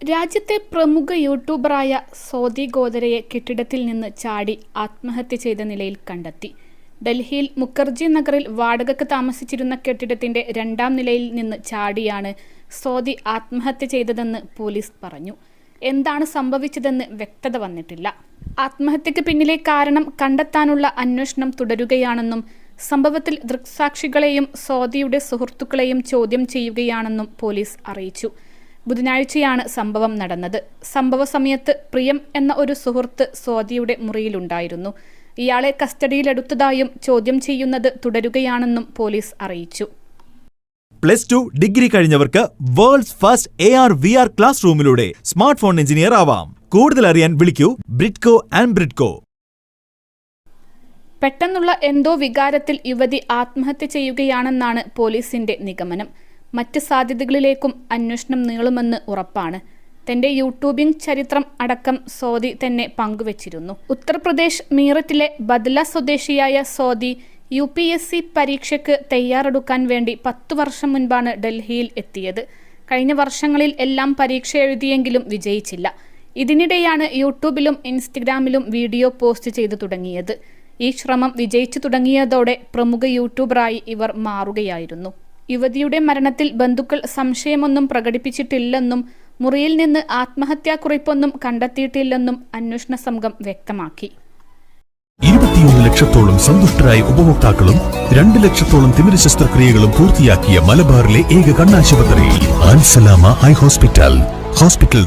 രാജ്യത്തെ പ്രമുഖ യൂട്യൂബറായ സോദി ഗോദരയെ കെട്ടിടത്തിൽ നിന്ന് ചാടി ആത്മഹത്യ ചെയ്ത നിലയിൽ കണ്ടെത്തി. ഡൽഹിയിൽ മുഖർജി നഗറിൽ വാടകയ്ക്ക് താമസിച്ചിരുന്ന കെട്ടിടത്തിന്റെ രണ്ടാം നിലയിൽ നിന്ന് ചാടിയാണ് സോദി ആത്മഹത്യ ചെയ്തതെന്ന് പോലീസ് പറഞ്ഞു. എന്താണ് സംഭവിച്ചതെന്ന് വ്യക്തത വന്നിട്ടില്ല. ആത്മഹത്യക്ക് പിന്നിലെ കാരണം കണ്ടെത്താനുള്ള അന്വേഷണം തുടരുകയാണെന്നും സംഭവത്തിൽ ദൃക്സാക്ഷികളെയും സോദിയുടെ സുഹൃത്തുക്കളെയും ചോദ്യം ചെയ്യുകയാണെന്നും പോലീസ് അറിയിച്ചു. ബുധനാഴ്ചയാണ് സംഭവം നടന്നത്. സംഭവ സമയത്ത് പ്രിയം എന്ന ഒരു സുഹൃത്ത് സ്വാതിയുടെ മുറിയിലുണ്ടായിരുന്നു. ഇയാളെ കസ്റ്റഡിയിലെടുത്തതായും ചോദ്യം ചെയ്യുന്നത് തുടരുകയാണെന്നും പോലീസ് അറിയിച്ചു. Plus two degree കഴിഞ്ഞവർക്ക് world's first A R V R class റൂമിലൂടെ smart phone engineer ആവാം. കൂടുതൽ അറിയാൻ വിളിക്കൂ ബ്രിഡ്കോ ആൻഡ് ബ്രിഡ്കോ. പെട്ടെന്നുള്ള എന്തോ വികാരത്തിൽ യുവതി ആത്മഹത്യ ചെയ്യുകയാണെന്നാണ് പോലീസിന്റെ നിഗമനം. മറ്റ് സാധ്യതകളിലേക്കും അന്വേഷണം നീളുമെന്ന് ഉറപ്പാണ്. തന്റെ യൂട്യൂബിംഗ് ചരിത്രം അടക്കം സോദി തന്നെ പങ്കുവച്ചിരുന്നു. ഉത്തർപ്രദേശ് മീററ്റിലെ ബദ്ല സ്വദേശിയായ Sodhi U P S C പരീക്ഷയ്ക്ക് തയ്യാറെടുക്കാൻ വേണ്ടി പത്തു വർഷം മുൻപാണ് ഡൽഹിയിൽ എത്തിയത്. കഴിഞ്ഞ വർഷങ്ങളിൽ എല്ലാം പരീക്ഷ എഴുതിയെങ്കിലും വിജയിച്ചില്ല. ഇതിനിടെയാണ് യൂട്യൂബിലും ഇൻസ്റ്റഗ്രാമിലും വീഡിയോ പോസ്റ്റ് ചെയ്തു തുടങ്ങിയത്. ഈ ശ്രമം വിജയിച്ചു തുടങ്ങിയതോടെ പ്രമുഖ യൂട്യൂബറായി ഇവർ മാറുകയായിരുന്നു. യുവതിയുടെ മരണത്തിൽ ബന്ധുക്കൾ സംശയമൊന്നും പ്രകടിപ്പിച്ചിട്ടില്ലെന്നും മുറിയിൽ നിന്ന് ആത്മഹത്യാക്കുറിപ്പൊന്നും കണ്ടെത്തിയിട്ടില്ലെന്നും അന്വേഷണ സംഘം വ്യക്തമാക്കി. ഇരുപത്തിയൊന്ന് ലക്ഷത്തോളം സന്തുഷ്ടരായ ഉപഭോക്താക്കളും രണ്ട് ലക്ഷത്തോളം തിമിര ശസ്ത്രക്രിയകളും പൂർത്തിയാക്കിയ മലബാറിലെ ഏക കണ്ണാശുപത്രി ഐ ഹോസ്പിറ്റൽ. ഹോസ്പിറ്റൽ